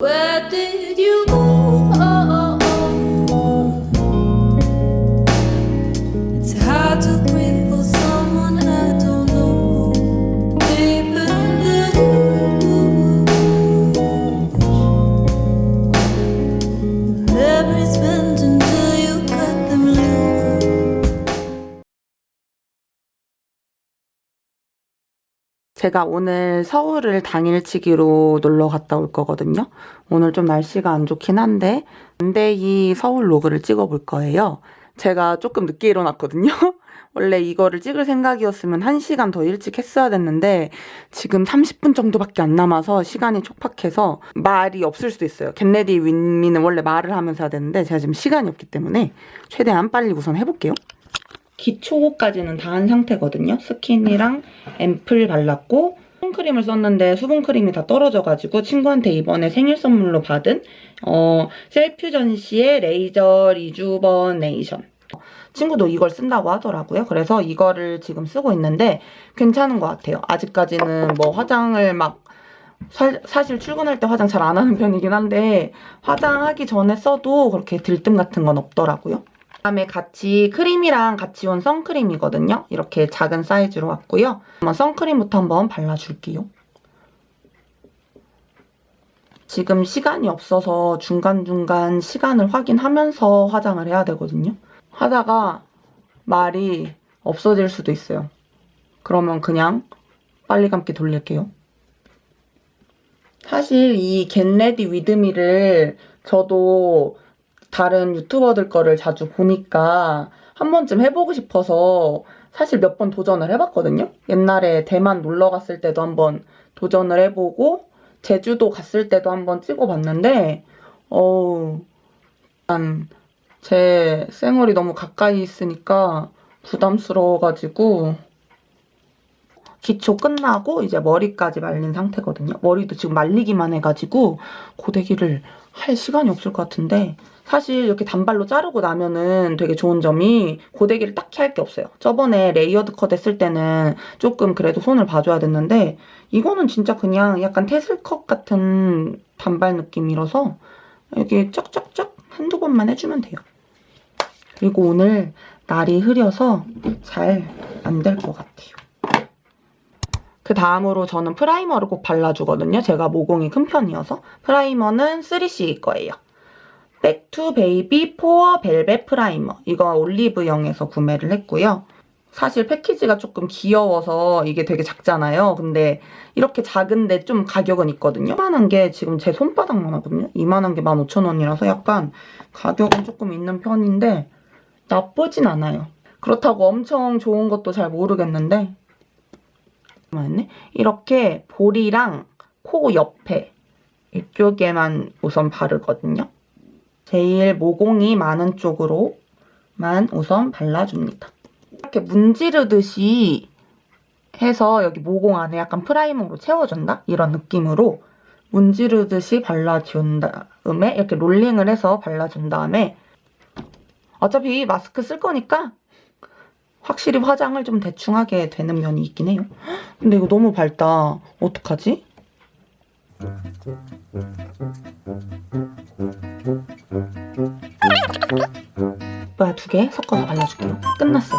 Well 제가 오늘 서울을 당일치기로 놀러 갔다 올 거거든요. 오늘 좀 날씨가 안 좋긴 한데, 근데 이 서울 로그를 찍어볼 거예요. 제가 조금 늦게 일어났거든요. 원래 이거를 찍을 생각이었으면 1시간 더 일찍 했어야 됐는데, 지금 30분 정도밖에 안 남아서 시간이 촉박해서 말이 없을 수도 있어요. 겟레디 윈미는 원래 말을 하면서 해야 되는데, 제가 지금 시간이 없기 때문에 최대한 빨리 우선 해볼게요. 기초까지는 다 한 상태거든요. 스킨이랑 앰플 발랐고 수분크림을 썼는데 수분크림이 다 떨어져가지고 친구한테 이번에 생일 선물로 받은 어, 셀퓨전 씨의 레이저 리주버네이션. 친구도 이걸 쓴다고 하더라고요. 그래서 이거를 지금 쓰고 있는데 괜찮은 것 같아요. 아직까지는 뭐 화장을 막 사, 사실 출근할 때 화장 잘 안 하는 편이긴 한데 화장하기 전에 써도 그렇게 들뜸 같은 건 없더라고요. 그다음에 같이 크림이랑 같이 온 선크림이거든요. 이렇게 작은 사이즈로 왔고요. 한번 선크림부터 한번 발라줄게요. 지금 시간이 없어서 중간중간 시간을 확인하면서 화장을 해야 되거든요. 하다가 말이 없어질 수도 있어요. 그러면 그냥 빨리 감기 돌릴게요. 사실 이 겟레디 위드미를 저도 다른 유튜버들 거를 자주 보니까 한 번쯤 해보고 싶어서 사실 몇 번 도전을 해봤거든요. 옛날에 대만 놀러 갔을 때도 한번 도전을 해보고 제주도 갔을 때도 한번 찍어봤는데 어우 일단 제 쌩얼이 너무 가까이 있으니까 부담스러워가지고 기초 끝나고 이제 머리까지 말린 상태거든요. 머리도 지금 말리기만 해가지고 고데기를 할 시간이 없을 것 같은데 사실 이렇게 단발로 자르고 나면은 되게 좋은 점이 고데기를 딱히 할 게 없어요. 저번에 레이어드 컷 했을 때는 조금 그래도 손을 봐줘야 됐는데 이거는 진짜 그냥 약간 테슬 컷 같은 단발 느낌이라서 여기 쩍쩍쩍 한두 번만 해주면 돼요. 그리고 오늘 날이 흐려서 잘 안 될 것 같아요. 그 다음으로 저는 프라이머를 꼭 발라주거든요. 제가 모공이 큰 편이어서. 프라이머는 3CE 거예요. 백투 베이비 포어 벨벳 프라이머. 이거 올리브영에서 구매를 했고요. 사실 패키지가 조금 귀여워서 이게 되게 작잖아요. 근데 이렇게 작은데 좀 가격은 있거든요. 이만한 게 지금 제 손바닥만 하거든요. 이만한 게 15,000원이라서 약간 가격은 조금 있는 편인데 나쁘진 않아요. 그렇다고 엄청 좋은 것도 잘 모르겠는데? 이렇게 볼이랑 코 옆에 이쪽에만 우선 바르거든요. 제일 모공이 많은 쪽으로만 우선 발라줍니다. 이렇게 문지르듯이 해서 여기 모공 안에 약간 프라이머로 채워준다? 이런 느낌으로 문지르듯이 발라준 다음에 이렇게 롤링을 해서 발라준 다음에 어차피 마스크 쓸 거니까 확실히 화장을 좀 대충 하게 되는 면이 있긴 해요. 근데 이거 너무 밝다. 어떡하지? 오빠야 두 개 섞어서 발라줄게요. 끝났어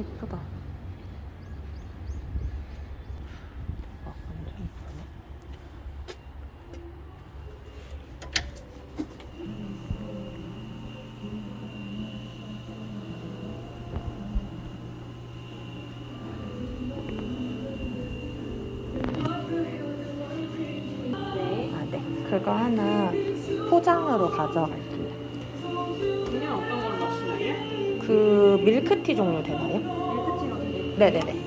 예쁘다. 아, 완전 예쁘네. 아, 네. 그거 하나 포장으로 가져갈게요. 그냥 어떤 걸로 하시나요? 그 밀크티 종류 되나요? 밀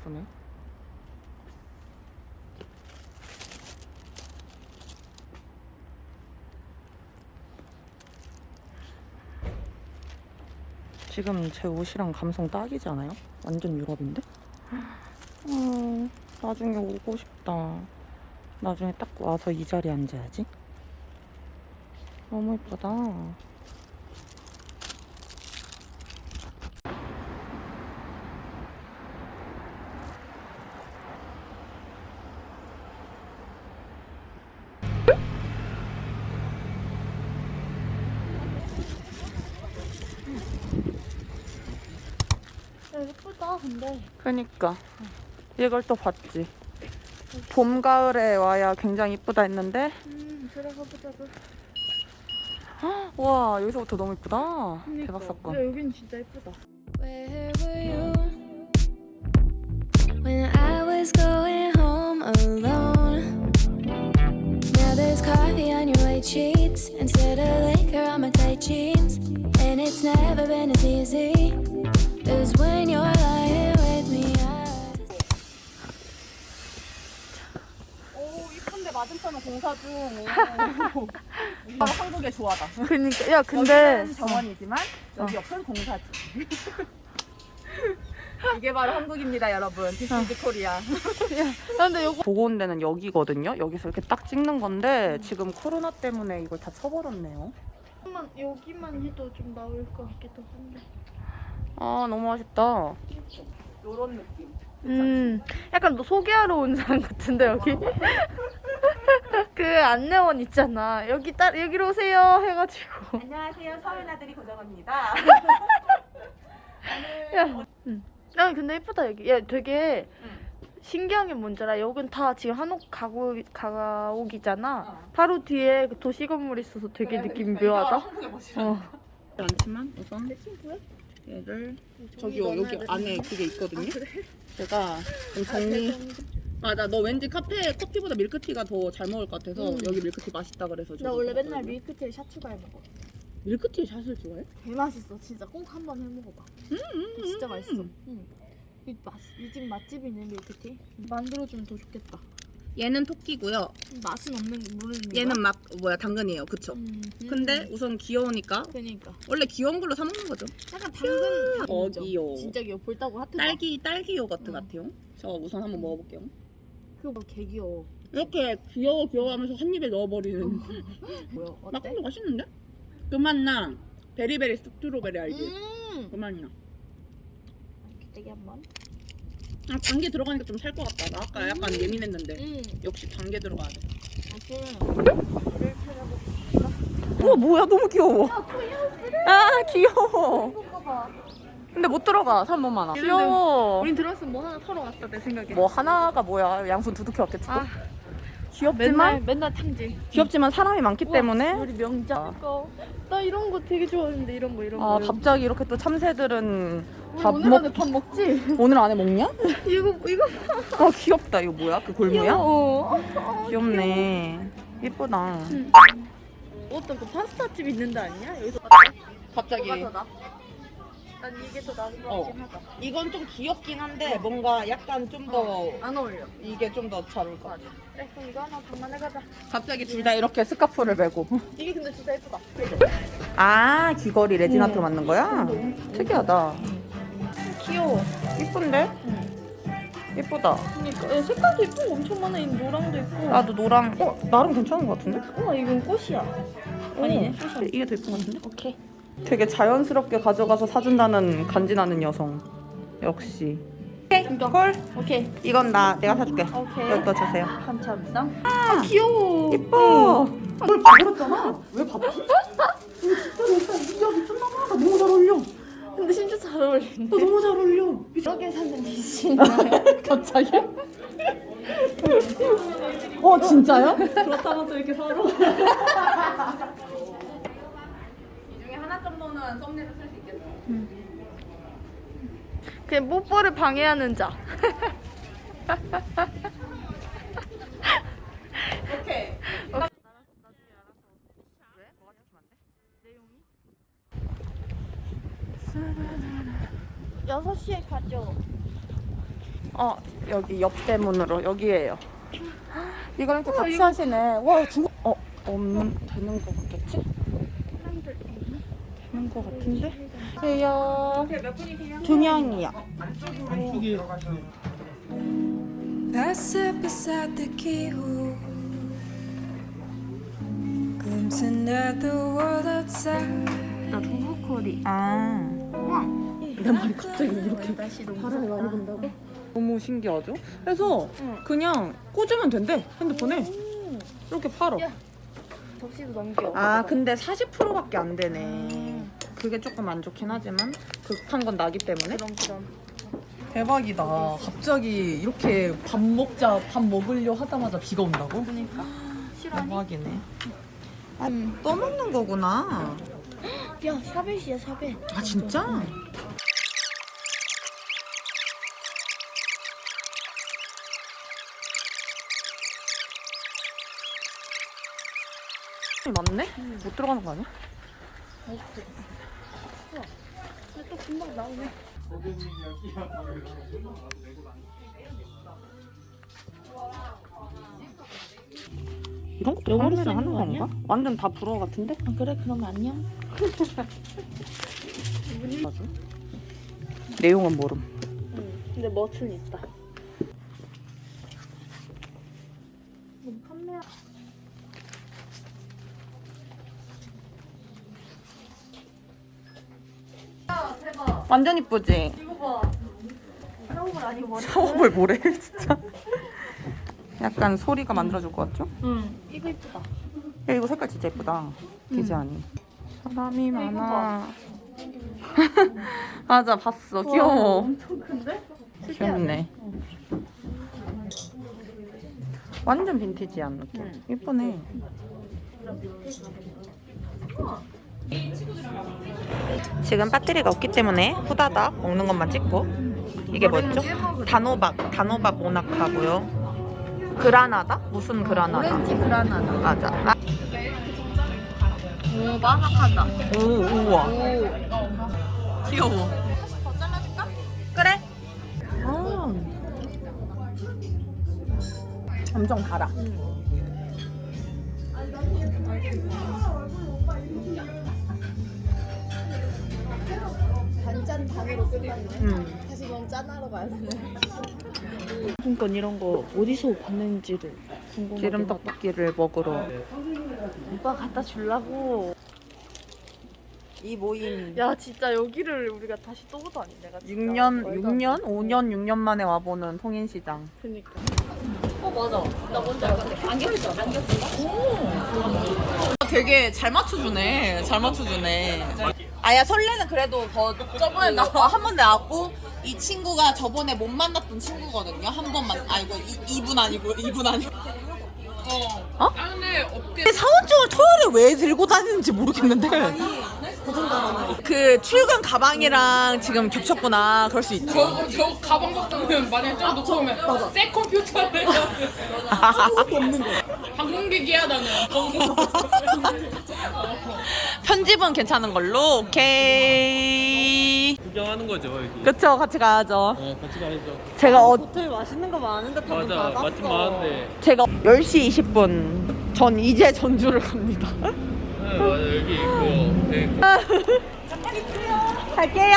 예쁘네. 지금 제 옷이랑 감성 딱이지 않아요? 완전 유럽인데? 어, 나중에 오고 싶다. 나중에 딱 와서 이 자리에 앉아야지. 너무 예쁘다. 예쁘다, 근데. 그니까 이걸 또 봤지. 봄 가을에 와야 굉장히 이쁘다 했는데 음, 들어가 보자고. 와 여기서부터 너무 이쁘다. 그러니까. 대박 사건. 야, 여긴 진짜 예쁘다. Where were you when I was going home alone? Now there's coffee on your white sheets instead of liquor on my tight jeans. And it's never been as easy as when you're lying with me. I 오, 이쁜데 맞은편은 공사 중. 오. 바로 한국의 조화다. 그니까 야 근데 여기는 정원이지만 여기 옆은 공사지. 이게 바로 한국입니다, 여러분. Is 코리아. 근데 요거 보고 온 데는 여기거든요. 여기서 이렇게 딱 찍는 건데 음. 지금 코로나 때문에 이걸 다 쳐버렸네요. 한번 여기만 해도 좀 나올 것 같기도 한데. 아 너무 아쉽다. 요런 느낌. 음, 약간 너 소개하러 온 사람 같은데 여기. 그 안내원 있잖아. 여기 따 여기로 오세요 해가지고. 안녕하세요, 서울 아들이 고정합니다. 야, 음. 야 근데 예쁘다 여기. 야 되게 신기한 게 뭔지 알아? 여긴 다 지금 한옥 가구 가옥이잖아. 어. 바로 뒤에 그 도시 건물 있어서 되게 느낌 묘하다. 한국의 멋이라. 어. 않지만 우선 내 친구야? 얘를 저기 저기요 여기 넣어놔야 되는 안에 거? 그게 있거든요. 아? 제가 좀 정리. 맞아, 너 왠지 카페 커피보다 밀크티가 더 잘 먹을 것 같아서 음. 여기 밀크티 맛있다 그래서. 나 원래 맨날. 밀크티에 샷 추가해 먹어. 밀크티 샷을 좋아해? 개 맛있어, 진짜 꼭 한 번 해 먹어봐. 진짜 맛있어. 응. 이 맛, 이 집 맛집이네 밀크티. 만들어주면 더 좋겠다. 얘는 토끼고요. 맛은 없는 모르는 얘는 막 뭐야 당근이에요, 그쵸? 음, 근데 우선 귀여우니까 그러니까 원래 귀여운 걸로 사 먹는 거죠. 약간 당근 당근 어디요? 진짜 귀여워. 볼따고 하트 봐. 딸기 딸기 요거트 응. 같아요. 저 우선 한번 먹어볼게요. 그거 뭐 개 귀여워. 이렇게 귀여워 귀여워하면서 한 입에 넣어버리는 뭐야? 어때? 막걸리 맛있는데? 그 맛나 베리베리 스트로베리 알지? 음. 그 맛이나. 되게 한번. 아, 단계 들어가니까 좀 살 것 같다. 나 아까 약간 예민했는데 음. 역시 단계 들어가야 돼. 아무튼 우와 뭐야 너무 귀여워. 아 귀여워. 이거 봐. 근데 못 들어가 사람 너무 많아. 귀여워. 우린 들었으면 뭐 하나 털어 왔다 내 생각에. 뭐 하나가 뭐야 양손 두둑해 왔겠지. 또? 아. 귀엽지만 맨날 맨날 탕지. 귀엽지만 사람이 많기 때문에 우리 명작. 나 이런 거 되게 좋아하는데 이런 거 이런 아 거. 갑자기 이렇게 또 참새들은 밥 오늘 먹- 안에 밥 먹지? 오늘 안에 먹냐? 이거 이거 아 귀엽다 이거 뭐야? 그 골무야? 귀여워. 귀엽네 예쁘다 어떤 그 파스타 집 있는 데 아니야? 여기서 갑자기 뭐가 더 나? 난 이게 더 나은 것 어. 같긴 하다. 이건 좀 귀엽긴 한데 뭔가 약간 좀 더 안 어울려. 이게 좀 더 잘 어울릴 것 같아 그래 그럼 이거 하나 장만해가자. 갑자기 둘 다 이렇게 스카프를 메고 이게 근데 진짜 예쁘다. 아 귀걸이 레진아트로 만든 거야? 특이하다 귀여워. 예쁜데? 예쁘다 그러니까 야, 색깔도 예쁜 거 엄청 많아. 이 노랑도 있고. 나도 노랑 어 나름 괜찮은 것 같은데? 우와 이건 꽃이야. 아니네. 어, 이게 더 예쁜 것 같은데? 오케이. 되게 자연스럽게 가져가서 사준다는 간지나는 여성 역시 헐 오케이. 이건 나 내가 사줄게 오케이. 여기다 주세요 감사합니다. 아 귀여워. 예뻐 헐 봐버렸잖아 왜 봤지? 진짜 진짜 야 미쳤나봐 나 너무 잘 어울려 나 근데 진짜 잘 어울리네. 너무 잘 어울려 여기 사는 디시나요? 갑자기? 어 진짜요? 그렇다면 또 이렇게 서로 이 중에 하나 정도는 썸네일을 쓸 수 있겠네 그냥 뽀뽀를 방해하는 자. 오케이 여섯 가죠. 어 여기 옆 대 문으로 여기에요. 이걸 이렇게 같이 하시네. 와 중국 어 없는 되는 거 같겠지? 되는 거 같은데? 안녕하세요. 두 명이요? I sit beside the keyhole, glimpsing at the world outside. 나 동호콜이. 아 내 말이 갑자기 이렇게 바람이 많이 분다고? 너무 신기하죠? 그래서 그냥 꽂으면 된대 핸드폰에 이렇게 팔어 야. 접시도 넘겨. 아 근데 40%밖에 안 되네 그게 조금 안 좋긴 하지만 급한 건 나기 때문에 그럼 그럼. 대박이다. 갑자기 이렇게 밥 먹자, 밥 먹으려 하다마자 비가 온다고? 그러니까. 실화니? 대박이네. 아, 떠먹는 거구나 야 샤벳이야 샤벳. 아 진짜? 맞네? 못 들어가는 거 아니야? 근데 또 금방 나오네. 이런 것도 카메라 쓰는 하는 거 아니야? 건가? 완전 다 불어 같은데? 아 그래 그럼 안녕. 내용은 모름 응. 근데 멋은 있다. 완전 이쁘지? 이거 봐. 샤워를 아니고 머리. 샤워볼 뭐래 진짜 약간 소리가 만들어줄 것 같죠? 응. 이거 이쁘다. 야 이거 색깔 진짜 예쁘다 디자인이 사람이 이거 많아 맞아 봤어 귀여워 엄청 큰데? 귀엽네 완전 빈티지한 느낌 응. 예쁘네 지금 배터리가 없기 때문에 후다닥 먹는 것만 찍고 이게 뭐였죠? 단호박 단호박 모나카고요 그라나다? 무슨 그라나다? 오렌지 그라나다. 맞아 아, 오 바삭하다. 오 우와 오. 귀여워 더 잘라줄까? 그래 아. 엄청 달아 반 짠 반으로 끝났네. 음. 다시 넌 짠하러 가야 되네. 그러니까 이런 거 어디서 봤는지를 궁금하긴 기름. 떡볶이를 먹으러 오빠 갖다 주려고. 이 모임 야 진짜 여기를 우리가 다시 또 오다니 내가. 진짜 6년, 말도 안 6년, 돼. 5년, 6년 만에 와보는 통인시장. 그니까. 어 맞아. 나 뭔지 알것 같아. 안경 있어. 안경 되게 잘 맞춰주네. 잘 맞춰주네. 아야 설레는 그래도 더 저번에 나한 번 나왔고 이 친구가 저번에 못 만났던 친구거든요. 한 번만 아이고 이, 이분 아니고 이분 아니고. 어? 근데 사원 증을 토요일에 왜 들고 다니는지 모르겠는데. 그 출근 가방이랑 지금 겹쳤구나. 그럴 수 있지. 저, 저 가방 갖다는 만약에 좀 놓고 오면 새 컴퓨터를 아무것도 없는 거 방송기기야 나는 편집은 괜찮은 걸로. 오케이. 구경하는 거죠 여기. 그쵸, 같이 가야죠. 네, 같이 가야죠. 제가 어, 맞아, 맛집 많은데. 제가 10시 20분. 전 이제 전주를 갑니다. 여기 있고. 네, 갈게요.